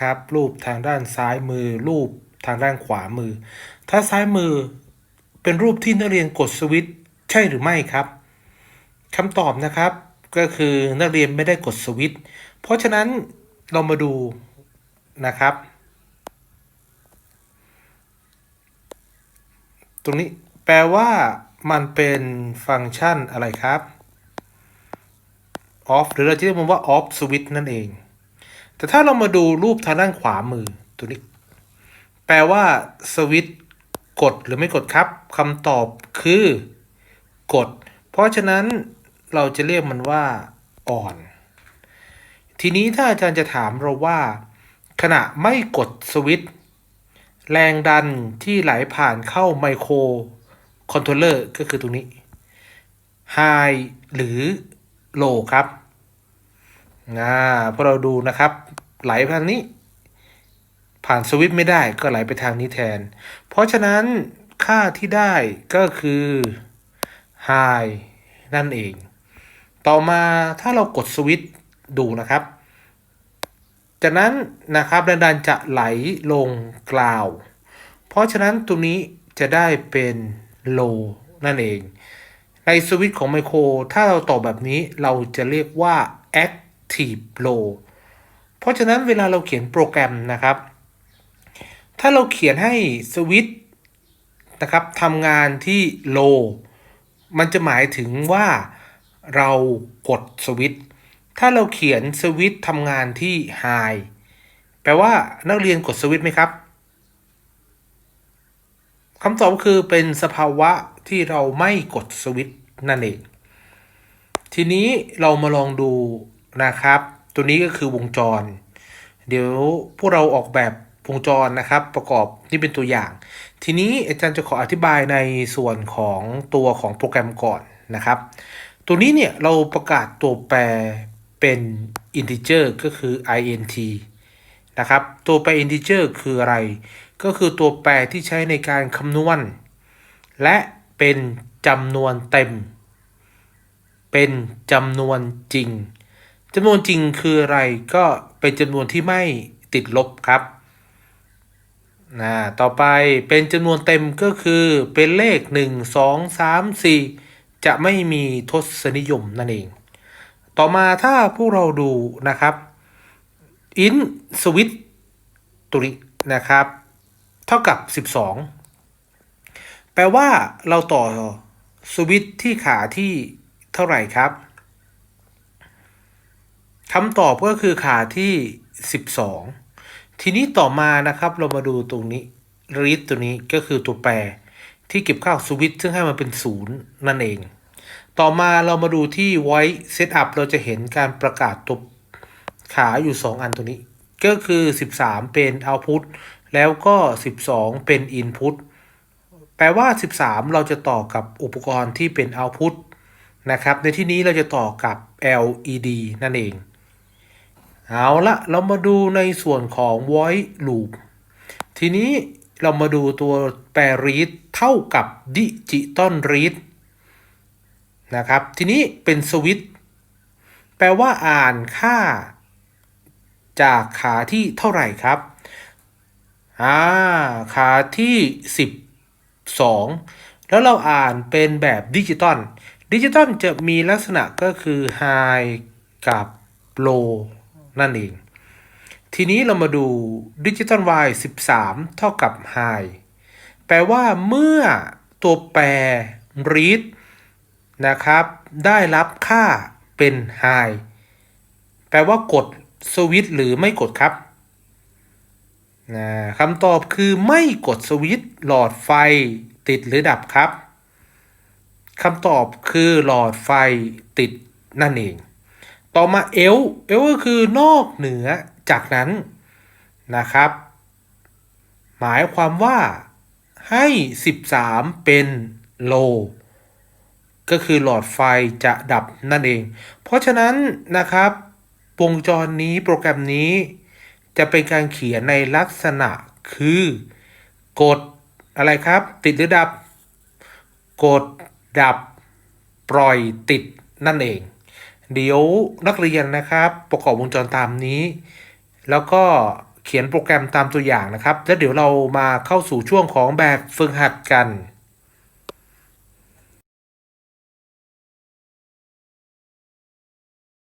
ครับ รูปทางด้านซ้ายมือ รูปทางด้านขวามือ ถ้าซ้ายมือเป็นรูปที่นักเรียนกดสวิตช์ใช่หรือไม่ครับคำตอบนะครับก็คือนักเรียนไม่ได้กดสวิตช์เพราะฉะนั้นเรามาดูนะครับ ตรงนี้แปลว่ามันเป็นฟังก์ชันอะไรครับ off หรือเราจะเรียกมันว่า off switch นั่นเอง แต่ถ้าเรามาดูรูปทางด้านขวามือตัวนี้ แปลว่าสวิตช์กดหรือไม่กดครับคำตอบคือกด เพราะฉะนั้นเราจะเรียกมันว่า on ทีนี้ถ้าอาจารย์จะถามเราว่า ขณะไม่กดสวิตช์แรงดันที่ไหลผ่านเข้าไมโครคอนโทรลเลอร์ก็คือตรงนี้ High หรือ Low ครับอ่าพอเราดูนะครับ ไหลทางนี้ ผ่านสวิตช์ไม่ได้ก็ไหลไปทางนี้แทน เพราะฉะนั้นค่าที่ได้ก็คือ High นั่นเอง ต่อมาถ้าเรากดสวิตช์ดูนะครับ จากนั้นนะครับแรงดันจะไหลลงกล่าว เพราะฉะนั้นตรงนี้จะได้เป็น low นั่นเอง ในสวิตช์ของไมโครถ้าเราต่อแบบนี้เราจะเรียกว่า active low เพราะฉะนั้นเวลาเราเขียนโปรแกรมนะครับ ถ้าเราเขียนให้สวิต์นะครับทำงานที่ low มันจะหมายถึงว่าเรากดสวิต์ถ้าเราเขียนสวิต์ทำงานที่ high แปลว่านักเรียนกดสวิต์ไหมครับคำตอบคือเป็นสภาวะที่เราไม่กดสวิต์นั่นเอง ทีนี้เรามาลองดูนะครับ ตัวนี้ก็คือวงจร เดี๋ยวพวกเราออกแบบวงจรนะครับประกอบนี่เป็นตัวอย่าง ทีนี้อาจารย์จะขออธิบายในส่วนของตัวของโปรแกรมก่อนนะครับ ตัวนี้เนี่ยเราประกาศตัวแปรเป็น integer ก็คือ int นะครับ ตัวแปร integer คืออะไร ก็คือตัวแปรที่ใช้ในการคำนวณ และเป็นจำนวนเต็ม เป็นจำนวนจริง จำนวนจริงคืออะไรก็เป็นจำนวนที่ไม่ติดลบครับนะต่อไปเป็นจำนวนเต็มก็คือเป็นเลข 1 2 3 4 จะไม่มีทศนิยมนั่นเอง ต่อมาถ้าพวกเราดูนะครับ in switch ตัวนี้นะครับ เท่ากับ 12 แปลว่าเราต่อสวิตที่ขาที่เท่าไหร่ครับ คำตอบก็คือขาที่ 12 ทีนี้ต่อมานะครับเรามาดูตรงนี้รีดตัวนี้ก็คือตัวแปรที่เก็บค่าสวิตช์ซึ่งให้มันเป็นศูนย์นั่นเอง ต่อมาเรามาดูที่ void setup เราจะเห็นการประกาศตัวขาอยู่ 2 อันตัวนี้ ก็คือ 13 เป็น output แล้วก็ 12 เป็น input แปลว่า 13 เราจะต่อกับอุปกรณ์ที่เป็น output นะครับ ในที่นี้เราจะต่อกับ LED นั่นเอง เอาละเรามาดูในส่วนของ void loop ทีนี้เรามาดูตัวแปร read เท่ากับ digital read นะครับ ทีนี้เป็นสวิตช์แปลว่าอ่านค่า จากขาที่เท่าไหร่ครับอ่าขาที่ 12 แล้วเราอ่านเป็นแบบดิจิตอลดิจิตอลจะมีลักษณะก็คือ high กับ low นั่นเอง ทีนี้เรามาดูดิจิตอล y 13 เท่ากับ high แปลว่าเมื่อตัวแปร read นะครับ ได้รับค่าเป็น high แปลว่ากดสวิตช์หรือไม่กดครับนะคำตอบคือไม่กดสวิตช์หลอดไฟติดหรือดับครับคำตอบคือหลอดไฟติดนั่นเอง ต่อมาเอลเอลก็คือนอกเหนือจากนั้นนะครับ หมายความว่าให้ 13 เป็นโล ก็คือหลอดไฟจะดับนั่นเอง เพราะฉะนั้นนะครับวงจรนี้โปรแกรมนี้จะเป็นการเขียนในลักษณะคือกดอะไรครับ ติดหรือดับ กดดับปล่อยติดนั่นเอง เดี๋ยวนักเรียนนะครับ ประกอบวงจรตามนี้ แล้วก็เขียนโปรแกรมตามตัวอย่างนะครับ แล้วเดี๋ยวเรามาเข้าสู่ช่วงของแบบฝึกหัดกัน